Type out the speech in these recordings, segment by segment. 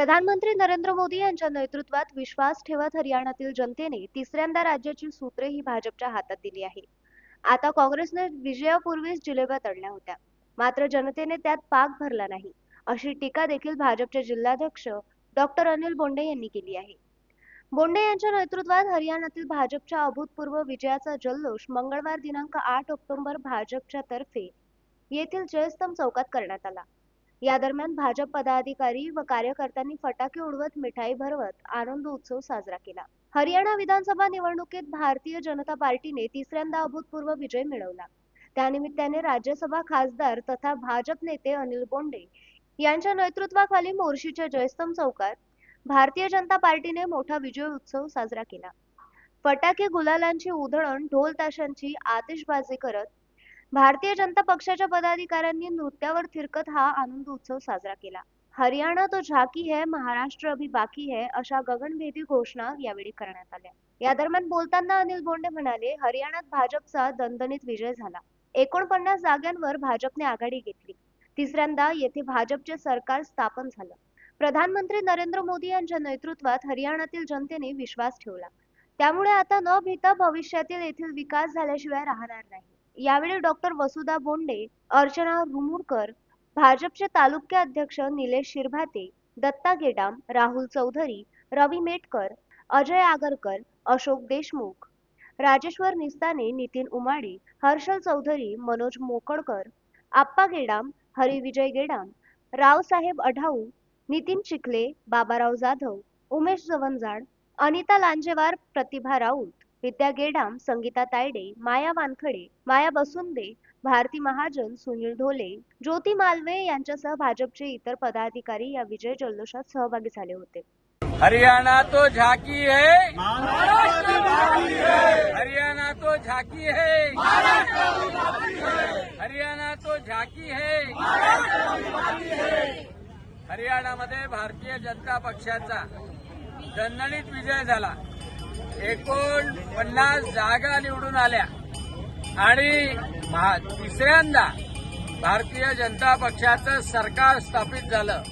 प्रधानमंत्री नरेंद्र मोदी यांच्या नेतृत्वात विश्वास ठेवत हरियाणातील जनतेने तिसऱ्यांदा राज्याची सूत्रे ही भाजपच्या हातात दिली आहे. आता काँग्रेसने विजयापूर्वीच जिलेब्या तडल्या होत्या. मात्र जनतेने त्यात पाक भरला नाही अशी टीका देखील भाजपचे जिल्हाध्यक्ष डॉक्टर अनिल बोंडे यांनी केली आहे. बोंडे यांच्या नेतृत्वात हरियाणातील भाजपच्या अभूतपूर्व विजयाचा जल्लोष मंगळवार दिनांक आठ ऑक्टोबर भाजपच्या तर्फे येथील जयस्तंभ चौकात करण्यात आला. या दरम्यान भाजप पदाधिकारी व कार्यकर्त्यांनी फटाके उडवत मिठाई भरवत आनंद उत्सव साजरा केला. हरियाणा विधानसभा निवडणुकीत भारतीय जनता पार्टीने तिसऱ्यांदा अभूतपूर्व विजय मिळवला. त्यानिमित्ताने राज्यसभा खासदार तथा भाजप नेते अनिल बोंडे यांच्या नेतृत्वाखाली मोर्शीच्या जयस्तंभ चौकात भारतीय जनता पार्टीने मोठा विजय उत्सव साजरा केला. फटाके गुलालांची उधळण ढोल ताशांची आतिषबाजी करत भारतीय जनता पक्षाच्या पदाधिकाऱ्यांनी नृत्यावर थिरकत हा आनंद उत्सव साजरा केला. हरियाणा तो झाकी है महाराष्ट्र अभी बाकी है अशा गगनभेदी घोषणा यावेळी करण्यात आल्या. या दरम्यान बोलताना अनिल बोंडे म्हणाले हरियाणात भाजपचा दणदणीत विजय झाला. एकोणपन्नास जागांवर भाजपने आघाडी घेतली. तिसऱ्यांदा येथे भाजपचे सरकार स्थापन झालं. प्रधानमंत्री नरेंद्र मोदी यांच्या नेतृत्वात हरियाणातील जनतेने विश्वास ठेवला. त्यामुळे आता न भीता भविष्यातील येथील विकास झाल्याशिवाय राहणार नाही. यावेळी डॉक्टर वसुधा बोंडे अर्चना रुमुरकर भाजपचे तालुक्य अध्यक्ष निलेश शिरभाते दत्ता गेडाम राहुल चौधरी रवी मेटकर अजय आगरकर अशोक देशमुख राजेश्वर निस्ताने नितीन उमाडे हर्षल चौधरी मनोज मोकळकर आप्पा गेडाम हरिविजय गेडाम रावसाहेब अढाऊ नितीन चिखले बाबाराव जाधव उमेश जवंजाड अनिता लांजेवार प्रतिभा राऊत विद्या गेडाम संगीता तायडे माया वानखडे माया बसुंदे भारती महाजन सुनील ढोले ज्योती मालवे यांच्यासह भाजपचे इतर पदाधिकारी या विजय जल्लोषात सहभागी झाले होते. हरियाणा तो झाकी है। हरियाणा तो झाकी है। हरियाणा तो झाकी है। हरियाणामध्ये भारतीय जनता पक्षाचा दणदणीत विजय झाला. एकूण पन्नास जागा निवडून आल्या. आणि महा- तिसऱ्यांदा भारतीय जनता पक्षाचं सरकार स्थापित झालं.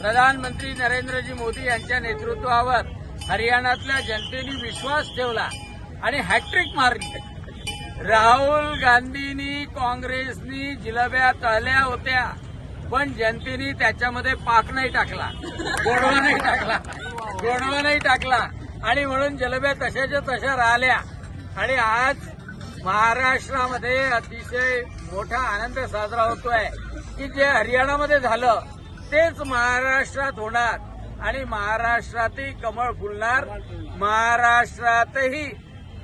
प्रधानमंत्री नरेंद्रजी मोदी यांच्या नेतृत्वावर हरियाणातल्या जनतेने विश्वास ठेवला आणि हॅट्रिक मारली. राहुल गांधींनी काँग्रेसनी जिलब्या तळल्या होत्या पण जनतेने त्याच्यामध्ये पाक नाही टाकला. गोडवा नाही टाकला. गोडवा नाही टाकला. आणि म्हणून जलब्या तशाच्या तशा राहिल्या. आणि आज महाराष्ट्रामध्ये अतिशय मोठा आनंद साजरा होतोय. की जे हरियाणामध्ये झालं तेच महाराष्ट्रात होणार. आणि महाराष्ट्रातही कमळ फुलणार महाराष्ट्रातही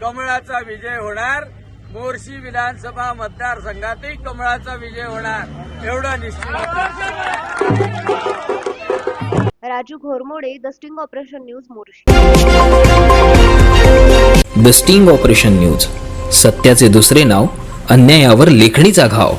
कमळाचा विजय होणार. मोर्शी विधानसभा मतदारसंघातही कमळाचा विजय होणार. एवढं निश्चित. Raju Ghormode the sting operation news Morshi. The sting operation news सत्याचे दुसरे नाव अन्यायावर लेखणीचा घाव.